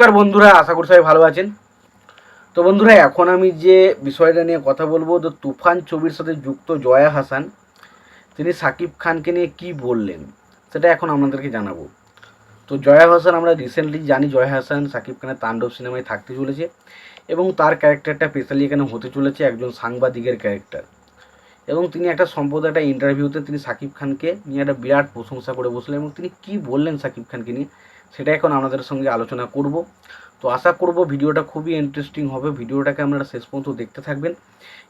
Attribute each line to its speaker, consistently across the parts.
Speaker 1: নমস্কার বন্ধুরা, আশা করি সবাই ভালো আছেন। তো বন্ধুরা, এখন আমি যে বিষয়টা নিয়ে কথা বলব, তো তুফান ছবির সাথে যুক্ত জয়া হাসান, তিনি সাকিব খানকে নিয়ে কি বললেন, সেটা এখন আপনাদেরকে জানাব। তো জয়া হাসান, আমরা রিসেন্টলি জানি জয়া হাসান সাকিব খানের তাণ্ডব সিনেমায় থাকতে চলেছে এবং তার ক্যারেক্টারটা স্পেশালি এখানে হতে চলেছে একজন সাংবাদিকের ক্যারেক্টার এবং তিনি একটা সম্পদ, একটা ইন্টারভিউতে তিনি সাকিব খানকে নিয়ে একটা বিরাট প্রশংসা করে বসলেন এবং তিনি কি বললেন সাকিব খানকে নিয়ে, সেটা এখন আপনাদের সঙ্গে আলোচনা করব। তো আশা করব ভিডিওটা খুবই ইন্টারেস্টিং হবে। ভিডিওটাকে আপনারা শেষ পর্যন্ত দেখতে থাকবেন।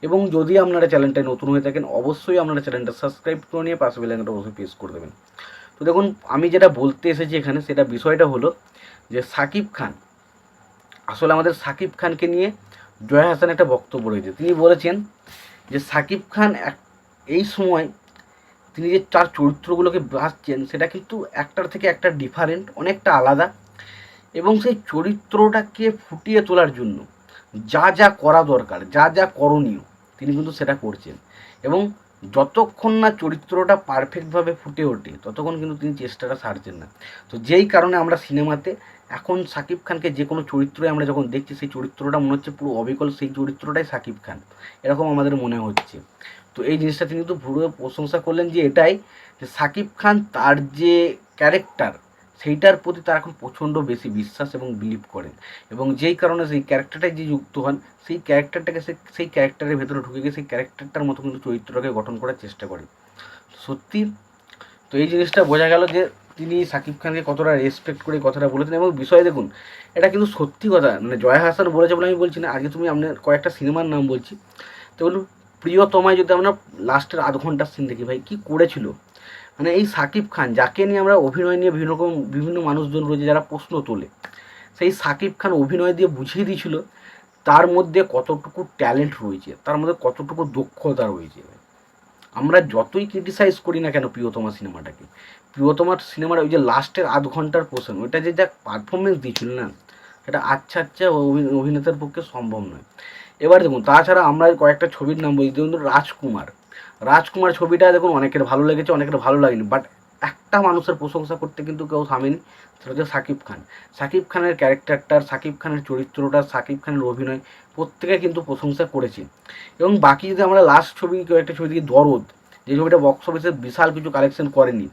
Speaker 1: এবং যদি আপনারা চ্যানেলটায় নতুন হয়ে থাকেন, অবশ্যই আপনারা চ্যানেলটা সাবস্ক্রাইব করে নিয়ে পাশে বেলাইনটা অবশ্যই প্রেস করে দেবেন। তো দেখুন, আমি যেটা বলতে এসেছি এখানে, সেটা বিষয়টা হলো যে সাকিব খান, আসলে আমাদের সাকিব খানকে নিয়ে জয়া হাসান একটা বক্তব্য রয়েছে। তিনি বলেছেন যে সাকিব খান এক, এই সময় তিনি যে তার চরিত্রগুলোকে বাঁচছেন, সেটা কিন্তু একটার থেকে একটা ডিফারেন্ট অনেকটা আলাদা এবং সেই চরিত্রটাকে ফুটিয়ে তোলার জন্য যা যা করা দরকার, যা যা করণীয় তিনি কিন্তু সেটা করছেন এবং যতক্ষণ না চরিত্রটা পারফেক্টভাবে ফুটে ওঠে, ততক্ষণ কিন্তু তিনি চেষ্টাটা সারছেন না। তো যেই কারণে আমরা সিনেমাতে এখন সাকিব খানকে যে কোনো চরিত্রে আমরা যখন দেখছি, সেই চরিত্রটা মনে হচ্ছে পুরো অবিকল, সেই চরিত্রটাই সাকিব খান। এরকম আমাদের মনে হচ্ছে। তো এই জিনিসটা তিনি কিন্তু পুরো প্রশংসা করলেন যে এটাই যে সাকিব খান তার যে ক্যারেক্টার, সেইটার প্রতি তার এখন প্রচণ্ড বেশি বিশ্বাস এবং বিলিভ করেন। এবং যেই কারণে সেই ক্যারেক্টারটাই যে যুক্ত হন, সেই ক্যারেক্টারটাকে সে, সেই ক্যারেক্টারের ভেতরে ঢুকে গিয়ে সেই ক্যারেক্টারটার মতো কিন্তু চরিত্রটাকে গঠন করার চেষ্টা করেন। সত্যি? তো এই জিনিসটা বোঝা গেল যে তিনি সাকিব খানকে কতটা রেসপেক্ট করে কথাটা বলেছেন এবং বিষয় দেখুন, এটা কিন্তু সত্যি কথা মানে জয়া হাসান বলেছে বলে আমি বলছি না, আগে তুমি আপনার কয়েকটা সিনেমার নাম বলছি। তো বলুন প্রিয়তমায় যদি আমরা লাস্টের আধ ঘণ্টার সিন দেখি, ভাই, কী করেছিল? মানে এই সাকিব খান, যাকে নিয়ে আমরা অভিনয় নিয়ে বিভিন্ন রকম বিভিন্ন মানুষজন রয়েছে যারা প্রশ্ন তোলে, সেই সাকিব খান অভিনয় দিয়ে বুঝিয়ে দিয়েছিল, তার মধ্যে কতটুকু ট্যালেন্ট রয়েছে, তার মধ্যে কতটুকু দক্ষতা রয়েছে। আমরা যতই ক্রিটিসাইজ করি না কেন প্রিয়তমা সিনেমাটাকে, প্রিয়তমার সিনেমার ওই যে লাস্টের আধ ঘণ্টার পোষণ ওইটা যে যা পারফরমেন্স দিয়েছিল না, সেটা আচ্ছা আচ্ছা অভিনেতার পক্ষে সম্ভব নয়। এবার দেখুন, তাছাড়া আমরা কয়েকটা ছবির নাম বলছি দেখুন রাজকুমার। রাজকুমার ছবিটা দেখুন অনেকের ভালো লেগেছে, অনেকের ভালো লাগেনি বাট একটা মানুষের প্রশংসা করতে কিন্তু কেউ থামেনি। সেটা হচ্ছে সাকিব খান। সাকিব খানের ক্যারেক্টারটার, সাকিব খানের চরিত্রটা সাকিব খানের অভিনয় প্রত্যেকে কিন্তু প্রশংসা করেছে। এবং বাকি যদি আমরা লাস্ট ছবি একটা ছবি দেখি, দরদ যে ছবিটা বক্স অফিসে বিশাল কিছু কালেকশন করেনি।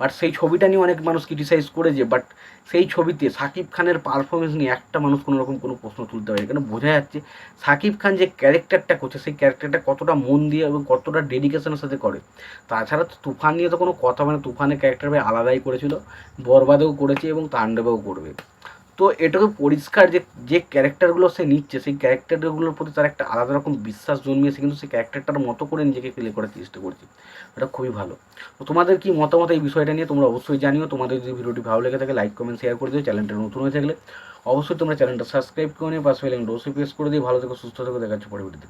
Speaker 1: বাট সেই ছবিটা নিয়ে অনেক মানুষ ক্রিটিসাইজ করেছে বাট সেই ছবিতে সাকিব খানের পারফরমেন্স নিয়ে একটা মানুষ কোনো রকম কোনো প্রশ্ন তুলতে পারে কেন? বোঝা যাচ্ছে সাকিব খান যে ক্যারেক্টারটা করছে, সেই ক্যারেক্টারটা কতটা মন দিয়ে এবং কতটা ডেডিকেশনের সাথে করে। তাছাড়া তুফান নিয়ে তো কোনো কথা মানে তুফানের ক্যারেক্টার ভাই আলাদাই করেছিল, বরবাদেও করেছে এবং তাণ্ডবেও করবে। তো এটাকে পরিষ্কার যে যে ক্যারেক্টারগুলো সে নিচ্ছে, সেই ক্যারেক্টারগুলোর প্রতি তার একটা আলাদা রকম বিশ্বাস জন্মিয়েছে, কিন্তু সেই ক্যারেক্টারটার মতো করে নিজেকে প্লে করার চেষ্টা করছে। এটা খুবই ভালো। তো তোমাদের কি মতামত এই বিষয়টা নিয়ে তোমরা অবশ্যই জানিও। তোমাদের যদি ভিডিওটি ভালো লেগে থাকে লাইক কমেন্ট শেয়ার করে দিও। চ্যানেলটা নতুন হয়ে থাকলে অবশ্যই তোমরা চ্যানেলটা সাবস্ক্রাইব করে নিয়ে পাশে অবশ্যই প্রেস করে দিয়ে ভালো থেকো, সুস্থ থেকো দেখাচ্ছে পরবর্তীতে